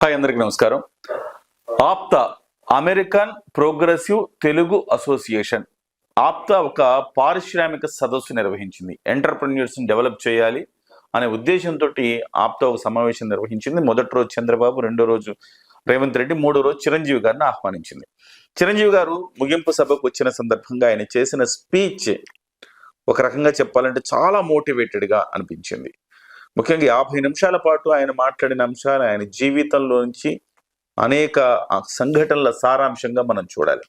Hi అందరికి నమస్కారం. APTA American progressive Telugu association. APTA ఒక పారిశ్రామిక సదస్సు నిర్వహించింది. ఎంటర్ప్రెన్యూర్స్ని డెవలప్ చేయాలి అనే ఉద్దేశంతో ఆప్తా ఒక సమావేశం నిర్వహించింది. మొదటి రోజు చంద్రబాబు రెండో రోజు రేవంత్ రెడ్డి మూడో రోజు చిరంజీవి గారిని ఆహ్వానించింది. చిరంజీవి గారు ముగింపు సభకు వచ్చిన సందర్భంగా ఆయన చేసిన స్పీచ్ ఒక రకంగా చెప్పాలంటే చాలా మోటివేటెడ్గా అనిపించింది. ముఖ్యంగా యాభై నిమిషాల పాటు ఆయన మాట్లాడిన అంశాలు ఆయన జీవితంలో నుంచి అనేక సంఘటనల సారాంశంగా మనం చూడాలి.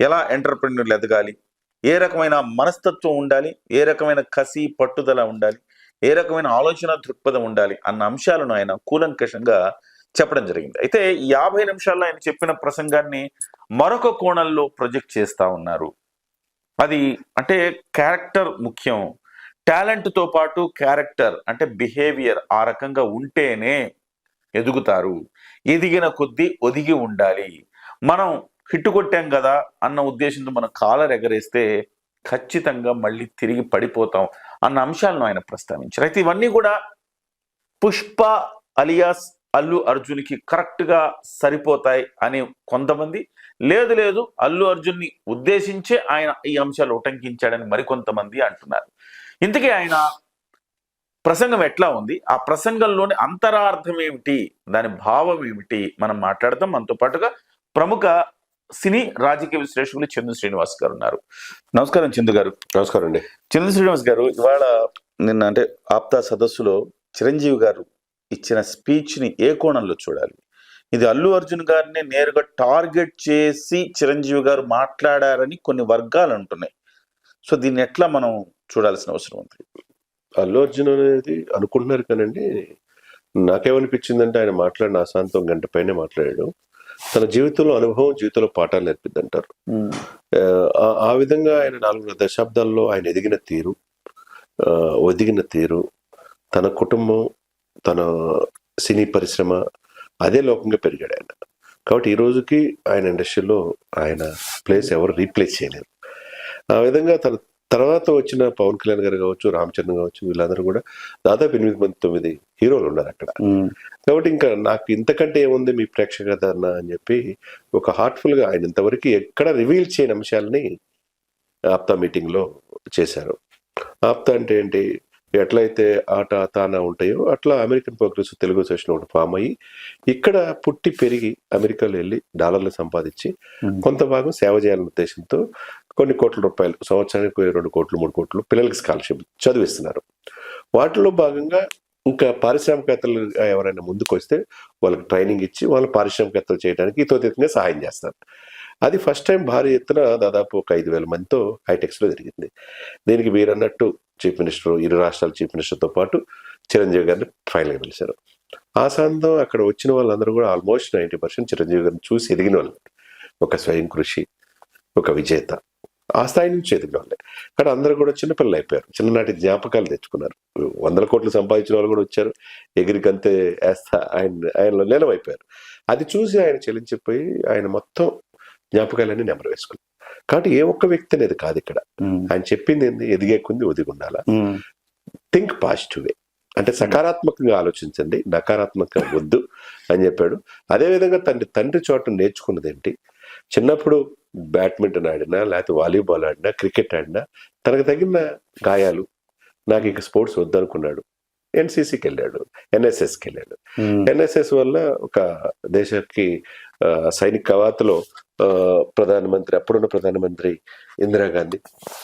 ఎలా ఎంటర్ప్రెన్యూర్లు ఎదగాలి? ఏ రకమైన మనస్తత్వం ఉండాలి? ఏ రకమైన కసి పట్టుదల ఉండాలి? ఏ రకమైన ఆలోచన దృక్పథం ఉండాలి? అన్న అంశాలను ఆయన కూలంకషంగా చెప్పడం జరిగింది. అయితే యాభై నిమిషాల్లో ఆయన చెప్పిన ప్రసంగాన్ని మరొక కోణంలో ప్రొజెక్ట్ చేస్తా ఉన్నారు. అది అంటే క్యారెక్టర్ ముఖ్యం. టాలెంట్తో పాటు క్యారెక్టర్ అంటే బిహేవియర్ ఆ రకంగా ఉంటేనే ఎదుగుతారు. ఎదిగిన కొద్దీ ఒదిగి ఉండాలి. మనం హిట్టు కొట్టాం కదా అన్న ఉద్దేశంతో మనం కాలర్ ఎగరేస్తే ఖచ్చితంగా మళ్ళీ తిరిగి పడిపోతాం అన్న అంశాలను ఆయన ప్రస్తావించారు. అయితే ఇవన్నీ కూడా పుష్ప అలియాస్ అల్లు అర్జున్కి కరెక్ట్గా సరిపోతాయి అని కొంతమంది లేదు లేదు అల్లు అర్జున్ని ఉద్దేశించే ఆయన ఈ అంశాలు ఉటంకించాడని మరికొంతమంది అంటున్నారు. ఇంతకీ ఆయన ప్రసంగం ఎట్లా ఉంది? ఆ ప్రసంగంలోని అంతరార్థం ఏమిటి? దాని భావం ఏమిటి? మనం మాట్లాడదాం. మనతో పాటుగా ప్రముఖ సినీ రాజకీయ విశ్లేషకులు చందు శ్రీనివాస్ గారు ఉన్నారు. నమస్కారం చందు గారు. నమస్కారం అండి. చంద్ర శ్రీనివాస్ గారు ఇవాళ నిన్న అంటే ఆప్తా సదస్సులో చిరంజీవి గారు ఇచ్చిన స్పీచ్ని ఏ కోణంలో చూడాలి? ఇది అల్లు అర్జున్ గారిని నేరుగా టార్గెట్ చేసి చిరంజీవి గారు మాట్లాడారని కొన్ని వర్గాలు అంటున్నాయి. సో దీన్ని ఎట్లా మనం చూడాల్సిన అవసరం ఉంది. అల్లు అర్జున్ అనేది అనుకుంటున్నారు కానండి నాకేమనిపించిందంటే ఆయన మాట్లాడిన అశాంతం గంట పైనే మాట్లాడాడు. తన జీవితంలో అనుభవం జీవితంలో పాఠాలు నేర్పిద్దంటారు. ఆ- ఆ విధంగా ఆయన నాలుగు దశాబ్దాల్లో ఆయన ఎదిగిన తీరు ఒదిగిన తీరు తన కుటుంబం తన సినీ పరిశ్రమ అదే లోకంగా పెరిగాడు ఆయన. కాబట్టి ఈ రోజుకి ఆయన ఇండస్ట్రీలో ఆయన ప్లేస్ ఎవరు రీప్లేస్ చేయలేరు ఆ విధంగా తన తర్వాత వచ్చిన పవన్ కళ్యాణ్ గారు కావచ్చు రామచంద్ర కావచ్చు వీళ్ళందరూ కూడా దాదాపు ఎనిమిది మంది తొమ్మిది హీరోలు ఉన్నారు అక్కడ. కాబట్టి ఇంకా నాకు ఇంతకంటే ఏముంది మీ ప్రేక్షకత అని చెప్పి ఒక హార్ట్ఫుల్గా ఆయన ఇంతవరకు ఎక్కడ రివీల్ చేయని అంశాలని ఆప్తా మీటింగ్లో చేశారు. ఆప్తా అంటే ఏంటి? ఎట్లయితే ఆట తాన ఉంటాయో అట్లా అమెరికన్ ప్రోగ్రెస్ తెలుగు అసోసియేషన్ ఒకటి ఫామ్ అయ్యి ఇక్కడ పుట్టి పెరిగి అమెరికాలో వెళ్ళి డాలర్లు సంపాదించి కొంత భాగం సేవ చేయాలనే ఉద్దేశంతో కొన్ని కోట్ల రూపాయలు సంవత్సరానికి రెండు కోట్లు మూడు కోట్లు పిల్లలకి స్కాలర్షిప్ చదివిస్తున్నారు. వాటిలో భాగంగా ఇంకా పారిశ్రామికవేత్తలు ఎవరైనా ముందుకు వస్తే వాళ్ళకి ట్రైనింగ్ ఇచ్చి వాళ్ళు పారిశ్రామికవేత్తలు చేయడానికి ఇతోతీతంగా సహాయం చేస్తారు. అది ఫస్ట్ టైం భారీ ఎత్తున దాదాపు ఒక ఐదు వేల మందితో హైటెక్స్లో జరిగింది. దీనికి వీరన్నట్టు చీఫ్ మినిస్టర్ ఇరు రాష్ట్రాల చీఫ్ మినిస్టర్తో పాటు చిరంజీవి గారిని ఫైనల్గా పిలిచారు. ఆ సాంతం అక్కడ వచ్చిన వాళ్ళందరూ కూడా ఆల్మోస్ట్ నైంటీ పర్సెంట్ చిరంజీవి గారిని చూసి ఎదిగిన వాళ్ళు. ఒక స్వయం కృషి ఒక విజేత. ఆ స్థాయి నుంచి ఎదిగిన కానీ అందరూ కూడా చిన్నపిల్లలు అయిపోయారు. చిన్ననాటి జ్ఞాపకాలు తెచ్చుకున్నారు. వందల కోట్లు సంపాదించిన వాళ్ళు కూడా వచ్చారు. ఎగిరికంతే వేస్తా ఆయన ఆయనలో లీనమైపోయారు అది చూసి ఆయన చెల్లించిపోయి ఆయన మొత్తం జ్ఞాపకాలన్నీ నెమరు వేసుకున్నారు. కాబట్టి ఏ ఒక్క వ్యక్తి అనేది కాదు ఇక్కడ. ఆయన చెప్పింది ఏంది? ఎదిగే కొంది ఒదిగి ఉండాలా? Think positive way. అంటే సకారాత్మకంగా ఆలోచించండి. నకారాత్మకంగా వద్దు అని చెప్పాడు. అదేవిధంగా తండ్రి తండ్రి చోట నేర్చుకున్నది ఏంటి చిన్నప్పుడు బ్యాడ్మింటన్ ఆడినా లేకపోతే వాలీబాల్ ఆడినా క్రికెట్ ఆడినా తనకు తగిన గాయాలు నాకు ఇక స్పోర్ట్స్ వద్దనుకున్నాడు. ఎన్సీసీకి వెళ్ళాడు ఎన్ఎస్ఎస్కి వెళ్ళాడు. ఎన్ఎస్ఎస్ వల్ల ఒక దేశానికి సైనిక కవాతులో ప్రధానమంత్రి అప్పుడున్న ప్రధానమంత్రి ఇందిరాగాంధీ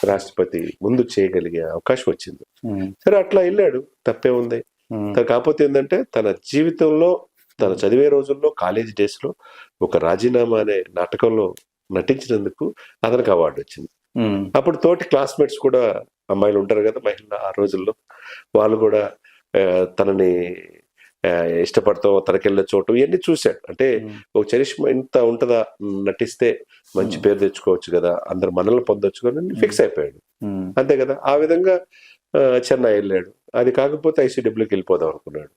రాష్ట్రపతి ముందు చేయగలిగే అవకాశం వచ్చింది. సరే అట్లా వెళ్ళాడు. తప్పే ఉంది. కాకపోతే ఏంటంటే తన జీవితంలో తన చదివే రోజుల్లో కాలేజ్ డేస్లో ఒక రాజీనామా అనే నాటకంలో నటించినందుకు అతనికి అవార్డు వచ్చింది. అప్పుడు తోటి క్లాస్మేట్స్ కూడా అమ్మాయిలు ఉంటారు కదా మహిళలు ఆ రోజుల్లో. వాళ్ళు కూడా తనని ఇష్టపడతాం తనకెళ్ళే చోటు ఇవన్నీ చూశాడు అంటే ఒక చరిష్మా ఇంత ఉంటుందా? నటిస్తే మంచి పేరు తెచ్చుకోవచ్చు కదా అందరు మనల్ని పొందొచ్చు కదా ఫిక్స్ అయిపోయాడు. అంతే కదా ఆ విధంగా చెన్నై వెళ్ళాడు. అది కాకపోతే ఐసీడబ్ల్యూకి వెళ్ళిపోదాం అనుకున్నాడు.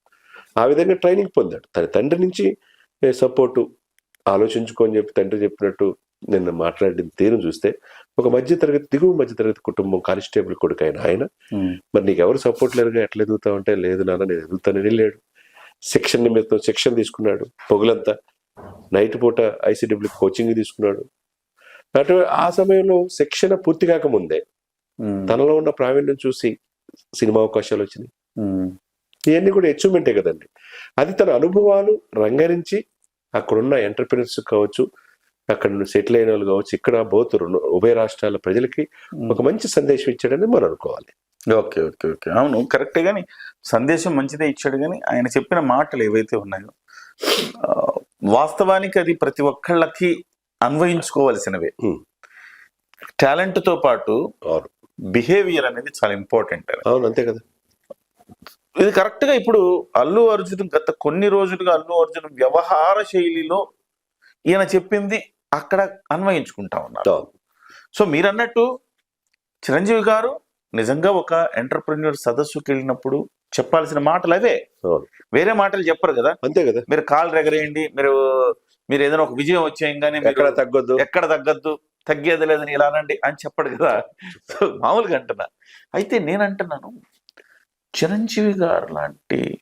ఆ విధంగా ట్రైనింగ్ పొందాడు. తన తండ్రి నుంచి సపోర్టు ఆలోచించుకొని చెప్పి తండ్రి చెప్పినట్టు నిన్న మాట్లాడిన తీరు చూస్తే ఒక మధ్య తరగతి దిగువ మధ్య తరగతి కుటుంబం కానిస్టేబుల్ కొడుకు ఆయన ఆయన మరి నీకు ఎవరు సపోర్ట్ లేరుగా? ఎట్లా ఎదుగుతావు అంటే లేదు నాన్న నేను ఎదుగుతానని వెళ్ళాడు. శిక్షణ నిమిత్తం శిక్షణ తీసుకున్నాడు. పొగులంతా నైట్ పూట ఐసీడబ్ల్యూ కోచింగ్ తీసుకున్నాడు. అటు ఆ సమయంలో శిక్షణ పూర్తి కాకముందే తనలో ఉన్న ప్రావీణ్యం చూసి సినిమా అవకాశాలు వచ్చినాయి. ఇవన్నీ కూడా అచీవ్మెంటే కదండి. అది తన అనుభవాలు రంగరించి అక్కడున్న ఎంటర్ప్రినర్స్ కావచ్చు అక్కడ సెటిల్ అయిన వాళ్ళు కావచ్చు ఇక్కడ బోత్ ఉభయ రాష్ట్రాల ప్రజలకి ఒక మంచి సందేశం ఇచ్చాడని మనం అనుకోవాలి. Okay okay okay. అవును కరెక్టే కానీ సందేశం మంచిదే ఇచ్చాడు కానీ ఆయన చెప్పిన మాటలు ఏవైతే ఉన్నాయో వాస్తవానికి అది ప్రతి ఒక్కళ్ళకి అన్వయించుకోవాల్సినవే. Hmm. టాలెంట్తో పాటు బిహేవియర్ అనేది చాలా ఇంపార్టెంట్ అవును అంతే కదా. ఇది కరెక్ట్గా ఇప్పుడు అల్లు అర్జున్ గత కొన్ని రోజులుగా అల్లు అర్జున్ వ్యవహార శైలిలో ఈయన చెప్పింది అక్కడ అన్వయించుకుంటా ఉన్నారు. సో మీరు అన్నట్టు చిరంజీవి గారు నిజంగా ఒక ఎంటర్ప్రెన్యూర్ సదస్సుకి వెళ్ళినప్పుడు చెప్పాల్సిన మాటలు అవే. వేరే మాటలు చెప్పరు కదా. అంతే కదా. మీరు కాలు రెగరేయండి మీరు మీరు ఏదైనా ఒక విజయం వచ్చేయంగానే ఎక్కడ తగ్గొద్దు. ఎక్కడ తగ్గద్దు తగ్గేది లేదని ఇలా అనండి అని చెప్పడు కదా. సో మామూలుగా అంటున్నా. అయితే నేను అంటున్నాను చిరంజీవి గారు లాంటి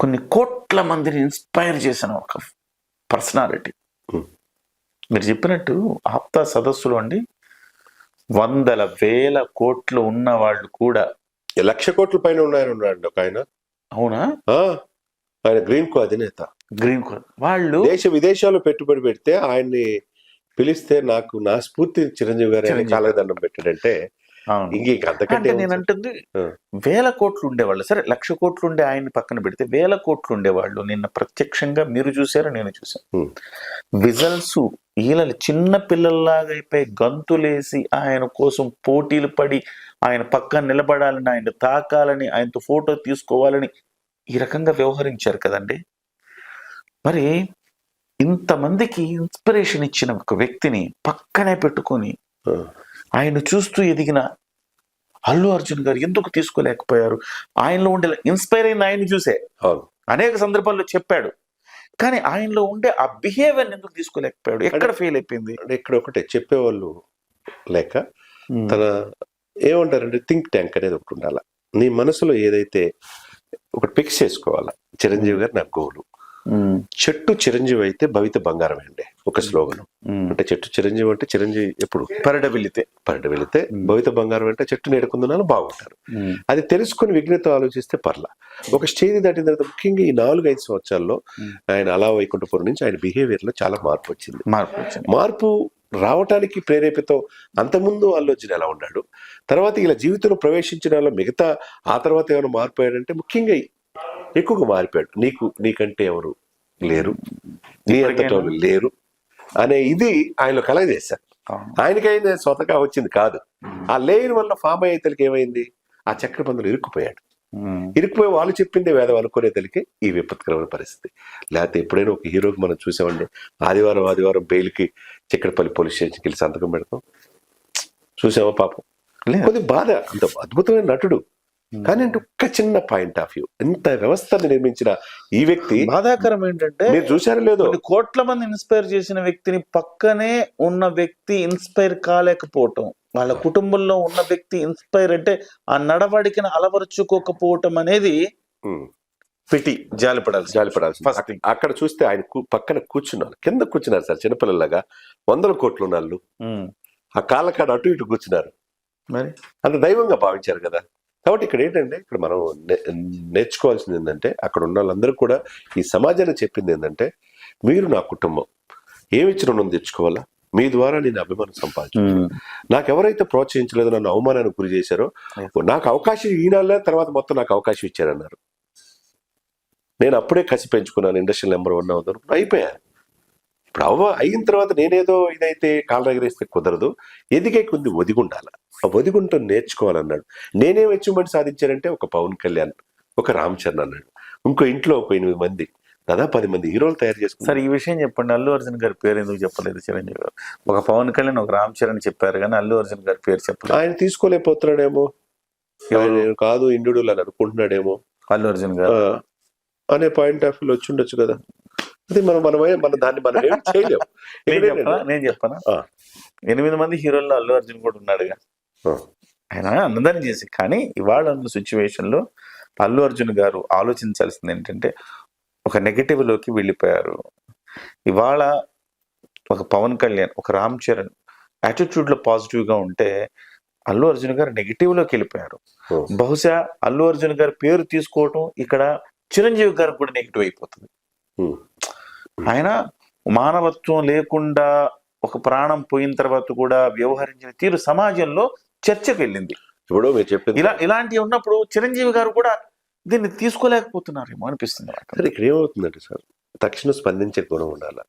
కొన్ని కోట్ల మందిని ఇన్స్పైర్ చేసిన ఒక పర్సనాలిటీ. మీరు చెప్పినట్టు ఆప్తా సదస్సులో అండి. వందల వేల కోట్లు ఉన్న వాళ్ళు కూడా లక్ష కోట్ల పైన ఉన్నాయని ఉన్నాడు ఒక ఆయన. అవునా? ఆయన గ్రీన్ కో అధినేత. గ్రీన్ కార్డ్ వాళ్ళు దేశ విదేశాల్లో పెట్టుబడి పెడితే ఆయన్ని పిలిస్తే నాకు నా స్ఫూర్తి చిరంజీవి గారు చిరంజీవి. కాళ్ళకి దండం పెట్టాడంటే ఇంక అంతకంటే నేను అంటుంది. వేల కోట్లు ఉండేవాళ్ళు సరే లక్ష కోట్లు ఉండే ఆయన్ని పక్కన పెడితే వేల కోట్లు ఉండేవాళ్ళు నిన్న ప్రత్యక్షంగా మీరు చూసారు నేను చూసాను Hmm. విజల్స్ ఈలలు చిన్న పిల్లల్లాగా అయిపోయి గంతులేసి ఆయన కోసం పోటీలు పడి ఆయన పక్కన నిలబడాలని ఆయన తాకాలని ఆయనతో ఫోటో తీసుకోవాలని ఈ రకంగా వ్యవహరించారు కదండి. మరి ఇంతమందికి ఇన్స్పిరేషన్ ఇచ్చిన ఒక వ్యక్తిని పక్కనే పెట్టుకొని ఆయన చూస్తూ ఎదిగిన అల్లు అర్జున్ గారు ఎందుకు తీసుకోలేకపోయారు? ఆయనలో ఉండే ఇన్స్పైర్ అయిన ఆయన చూసే. అనేక సందర్భాల్లో చెప్పాడు. కానీ ఆయనలో ఉండే ఆ బిహేవియర్ ఎందుకు తీసుకోలేకపోయాడు? ఎక్కడ ఫెయిల్ అయిపోయింది? ఇక్కడ ఒకటే చెప్పేవాళ్ళు లేక తన ఏమంటారంటే థింక్ ట్యాంక్ అనేది ఒకటి ఉండాల. నీ మనసులో ఏదైతే ఒకటి ఫిక్స్ చేసుకోవాలా? చిరంజీవి గారు నా గోలు చెట్టు చిరంజీవి అయితే భవిత బంగారం అండి ఒక స్లోగన్ ఉమ్. అంటే చెట్టు చిరంజీవి అంటే చిరంజీవి ఎప్పుడు? పరట వెళితే Hmm. భవిత బంగారం అంటే చెట్టు నేడుకుందున్నాను బాగుంటారు. అది తెలుసుకుని విఘ్నత ఆలోచిస్తే పర్లా. ఒక స్టేజ్ దాటిన తర్వాత ముఖ్యంగా ఈ నాలుగు ఐదు సంవత్సరాల్లో. ఆయన అలా వైకుంఠపురం నుంచి ఆయన బిహేవియర్లో చాలా మార్పు వచ్చింది. మార్పు వచ్చింది. మార్పు రావటానికి ప్రేరేపితం అంతకుముందు అల్లోజన్ ఎలా ఉన్నాడు? తర్వాత ఇలా జీవితంలో ప్రవేశించిన వాళ్ళ మిగతా ఆ తర్వాత ఏమైనా మారిపోయాడంటే ముఖ్యంగా ఎక్కువగా మారిపోయాడు. నీకు నీకంటే ఎవరు లేరు? నీ అంతటా లేరు? అనే ఇది ఆయనలో కలగజేశారు. ఆయనకైనా స్వతగా వచ్చింది కాదు. ఆ లేని వల్ల ఫామ్ అయ్యే తలకి ఏమైంది? ఆ చక్ర పందులు ఇరుక్కుపోయాడు. ఇరుక్కుపోయి వాళ్ళు చెప్పిందే వేదం అనుకునే తలకి ఈ విపత్కరమైన పరిస్థితి. లేకపోతే ఎప్పుడైనా ఒక హీరోకి మనం చూసామండి ఆదివారం ఆదివారం బెయిల్కి చిక్కడపల్లి పోలీస్ స్టేషన్కి వెళ్ళి సంతకం పెడతాం. చూసామా పాపం. కొద్ది బాధ. అంత అద్భుతమైన నటుడు. కానీ అంటే ఒక్క చిన్న పాయింట్ ఆఫ్ వ్యూ. ఎంత వ్యవస్థను నిర్మించిన ఈ వ్యక్తి బాధాకరం ఏంటంటే మీరు చూసారో లేదో? కోట్ల మంది ఇన్స్పైర్ చేసిన వ్యక్తిని పక్కనే ఉన్న వ్యక్తి ఇన్స్పైర్ కాలేకపోవటం. వాళ్ళ కుటుంబంలో ఉన్న వ్యక్తి ఇన్స్పైర్ అంటే ఆ నడవడికను అలవరుచుకోకపోవటం అనేది ఉమ్, పిటి జాలిపడాల్సి జాలిపడాల్సింది. ఫస్ట్ అక్కడ చూస్తే ఆయన పక్కన కూర్చున్నారు. కింద కూర్చున్నారు సార్ చిన్నపిల్లలాగా. వందల కోట్లు ఉన్నాళ్ళు ఆ కాళ్ళ కాడ అటు ఇటు కూర్చున్నారు. మరి? అంత దైవంగా భావించారు కదా. కాబట్టి ఇక్కడ ఏంటంటే ఇక్కడ మనం నేర్చుకోవాల్సింది ఏంటంటే అక్కడ ఉన్న వాళ్ళందరూ కూడా ఈ సమాజానికి చెప్పింది ఏంటంటే మీరు నా కుటుంబం. ఏమిచ్చి రుణం తెచ్చుకోవాలా? మీ ద్వారా నేను అభిమానం సంపాదించు నాకు ఎవరైతే ప్రోత్సహించలేదో నన్ను అవమానానికి గురి చేశారో నాకు అవకాశం ఈనాళ్ళ తర్వాత మొత్తం నాకు అవకాశం ఇచ్చారన్నారు. నేను అప్పుడే కసి పెంచుకున్నాను ఇండస్ట్రియల్ నెంబర్ వన్ అవుతాను అయిపోయా. ఇప్పుడు అవ్వ అయిన తర్వాత నేనేదో ఇదైతే కాళ్ళ ఎగరేస్తే కుదరదు. ఎదిగే కొద్ది ఒదిగుండాల. ఆ ఒదిగుంటం నేర్చుకోవాలన్నాడు. నేనేం అచీవ్మెంట్ సాధించానంటే ఒక పవన్ కళ్యాణ్ ఒక రామ్ చరణ్ అన్నాడు. ఇంకో ఇంట్లో ఒక ఎనిమిది మంది దాదాపు పది మంది హీరోలు తయారు చేసుకున్నారు. సరే ఈ విషయం చెప్పండి. అల్లు అర్జున్ గారి పేరు ఎందుకు చెప్పలేదు? చిరంజీవి గారు ఒక పవన్ కళ్యాణ్ ఒక రామ్ చరణ్ చెప్పారు కానీ అల్లు అర్జున్ గారి పేరు చెప్పలేదు. ఆయన తీసుకోలేకపోతున్నాడేమో. నేను కాదు ఇండు అని అనుకుంటున్నాడేమో. అల్లు అర్జున్ గారు. అనే పాయింట్ ఆఫ్ వ్యూ వచ్చి ఉండొచ్చు కదా. అది మనం మనమే మన దాన్ని మనం ఏం చేయలేము నేను చెప్పనా? నేను. ఎనిమిది మంది హీరోల్లో అల్లు అర్జున్ కూడా ఉన్నాడుగా. ఆయన అన్నదాన్ని చేసి కానీ ఇవాళ ఉన్న సిచ్యువేషన్లో అల్లు అర్జున్ గారు ఆలోచించాల్సింది ఏంటంటే ఒక నెగటివ్లోకి వెళ్ళిపోయారు. ఇవాళ ఒక పవన్ కళ్యాణ్ ఒక రామ్ చరణ్ యాటిట్యూడ్లో పాజిటివ్గా ఉంటే అల్లు అర్జున్ గారు నెగిటివ్లోకి వెళ్ళిపోయారు. బహుశా అల్లు అర్జున్ గారి పేరు తీసుకోవటం ఇక్కడ చిరంజీవి గారికి కూడా నెగిటివ్ అయిపోతుంది. ఆయన మానవత్వం లేకుండా ఒక ప్రాణం పోయిన తర్వాత కూడా వ్యవహరించిన తీరు సమాజంలో చర్చకు వెళ్ళింది ఇప్పుడు మీరు చెప్పింది ఇలా ఇలాంటివి ఉన్నప్పుడు చిరంజీవి గారు కూడా దీన్ని తీసుకోలేకపోతున్నారేమో అనిపిస్తుంది. సరే ఇక్కడ ఏమవుతుందంటే సార్ తక్షణం స్పందించే గుణం ఉండాలి.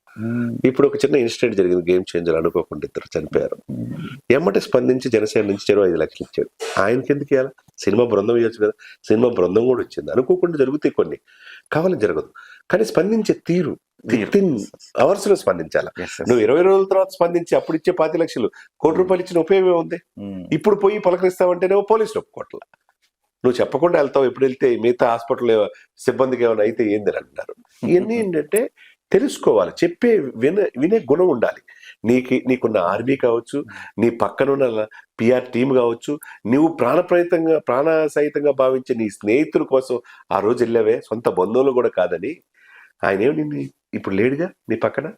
ఇప్పుడు ఒక చిన్న ఇన్సిడెంట్ జరిగింది గేమ్ చేంజర్ అనుకోకుండా ఇద్దరు చనిపోయారు. ఎమ్మటే స్పందించి జనసేన నుంచి చెరువు ఐదు లక్షలు ఇచ్చాడు ఆయనకి ఎందుకు ఇవ్వాలి? సినిమా బృందం ఇవ్వచ్చు కదా సినిమా బృందం కూడా వచ్చింది. అనుకోకుండా జరుగుతాయి కొన్ని. కావాలని జరగదు. కానీ స్పందించే తీరు. విత్ ఇన్ అవర్స్లో స్పందించాలి. నువ్వు ఇరవై రోజుల తర్వాత స్పందించి అప్పుడు ఇచ్చే పాతి లక్షలు కోటి రూపాయలు ఇచ్చిన ఉపయోగం ఉంది. ఇప్పుడు పోయి పలకరిస్తావంటేనేమో పోలీసులు ఒప్పుకోవట్ల నువ్వు చెప్పకుండా వెళ్తావు ఎప్పుడు వెళ్తే మిగతా హాస్పిటల్ సిబ్బందికి ఏమైనా అయితే ఏంది అని అంటున్నారు. ఇవన్నీ ఏంటంటే తెలుసుకోవాలి చెప్పే విన వినే గుణం ఉండాలి. నీకు నీకున్న ఆర్మీ కావచ్చు నీ పక్కనున్న పిఆర్ టీం కావచ్చు నువ్వు ప్రాణప్రహితంగా ప్రాణ సహితంగా భావించే నీ స్నేహితుల కోసం ఆ రోజు వెళ్ళావే సొంత బంధువులు కూడా కాదని ఆయన ఏమి నిన్ను ఇప్పుడు లేడుగా నీ పక్కన?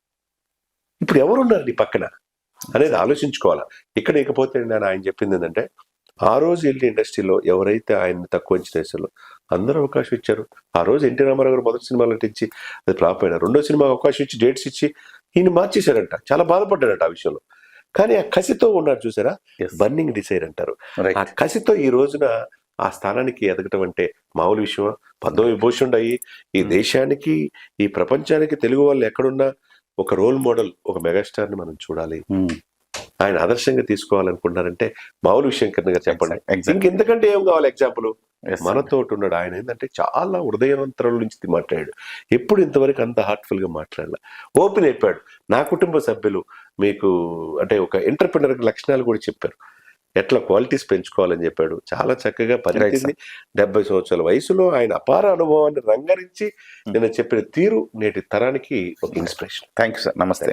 ఇప్పుడు ఎవరున్నారు నీ పక్కన? అనేది ఆలోచించుకోవాలి. ఇక్కడ ఇకపోతే నేను ఆయన చెప్పింది ఏంటంటే ఆ రోజు వెళ్ళి ఇండస్ట్రీలో ఎవరైతే ఆయన తక్కువ అంచనా వేసారో అందరూ అవకాశం ఇచ్చారు. ఆ రోజు ఎన్టీ రామారావు గారు మొదటి సినిమాలో నటించి అది ఫ్లాప్ అయినా రెండో సినిమా అవకాశం ఇచ్చి డేట్స్ ఇచ్చి ఈయన మార్చేశారంట. చాలా బాధపడ్డాడంట ఆ విషయంలో. కానీ ఆ కసితో ఉన్నాడు చూసారా. బర్నింగ్ డిసైర్ అంటారు. ఆ కసితో ఈ రోజున ఆ స్థానానికి ఎదగటం అంటే మామూలు విషయమా? పద్మ విభూషణ్ అయ్యి ఈ. దేశానికి ఈ ప్రపంచానికి తెలుగు వాళ్ళు ఎక్కడున్నా ఒక రోల్ మోడల్ ఒక మెగాస్టార్ని మనం చూడాలి. ఆయన ఆదర్శంగా తీసుకోవాలనుకుంటున్నారంటే మామూలు విషయం కింద చెప్పండి. ఇంకెంతకంటే ఏం కావాలి ఎగ్జాంపుల్. మనతో ఉన్నాడు. ఆయన ఏంటంటే చాలా హృదయవంతరం నుంచి మాట్లాడాడు. ఎప్పుడు ఇంతవరకు అంత హార్ట్ఫుల్గా మాట్లాడాల. ఓపెన్ అయిపోయాడు. నా కుటుంబ సభ్యులు మీకు అంటే ఒక ఎంటర్ప్రినర్ లక్షణాలు కూడా చెప్పారు. ఎట్లా క్వాలిటీస్ పెంచుకోవాలని చెప్పాడు. చాలా చక్కగా పరిస్థితి డెబ్బై సంవత్సరాల వయసులో ఆయన అపార అనుభవాన్ని రంగరించి నేను చెప్పిన తీరు నేటి తరానికి ఒక ఇన్స్పిరేషన్ థ్యాంక్ యూ సార్ నమస్తే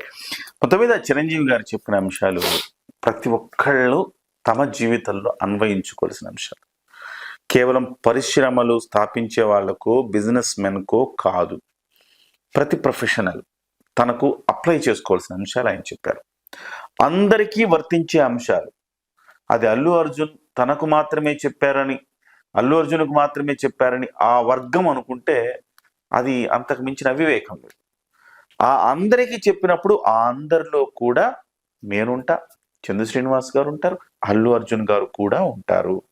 మొత్తం మీద చిరంజీవి గారు చెప్పిన అంశాలు ప్రతి ఒక్కళ్ళు తమ జీవితంలో అన్వయించుకోవాల్సిన అంశాలు. కేవలం పరిశ్రమలు స్థాపించే వాళ్ళకు బిజినెస్ మెన్కో కాదు. ప్రతి ప్రొఫెషనల్ తనకు అప్లై చేసుకోవాల్సిన అంశాలు ఆయన చెప్పారు. అందరికీ వర్తించే అంశాలు అది అల్లు అర్జున్ తనకు మాత్రమే చెప్పారని అల్లు అర్జున్కు మాత్రమే చెప్పారని ఆ వర్గం అనుకుంటే అది అంతకు మించిన అవివేకం లేదు. ఆ అందరికీ చెప్పినప్పుడు ఆ అందరిలో కూడా నేనుంటా చంద్ర శ్రీనివాస్ గారు ఉంటారు అల్లు అర్జున్ గారు కూడా ఉంటారు.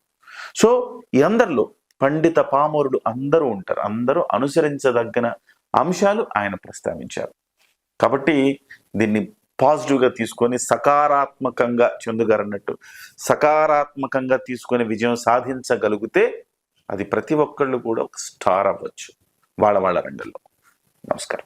సో ఈ అందరిలో పండిత పామరుడు అందరూ ఉంటారు. అందరూ అనుసరించదగిన అంశాలు ఆయన ప్రస్తావించారు. కాబట్టి దీన్ని పాజిటివ్గా తీసుకొని సకారాత్మకంగా చెందుగారన్నట్టు అన్నట్టు సకారాత్మకంగా తీసుకొని విజయం సాధించగలిగితే అది ప్రతి ఒక్కళ్ళు కూడా ఒక స్టార్ అవ్వచ్చు. వాళ్ళ వాళ్ళ రంగంలో. నమస్కారం.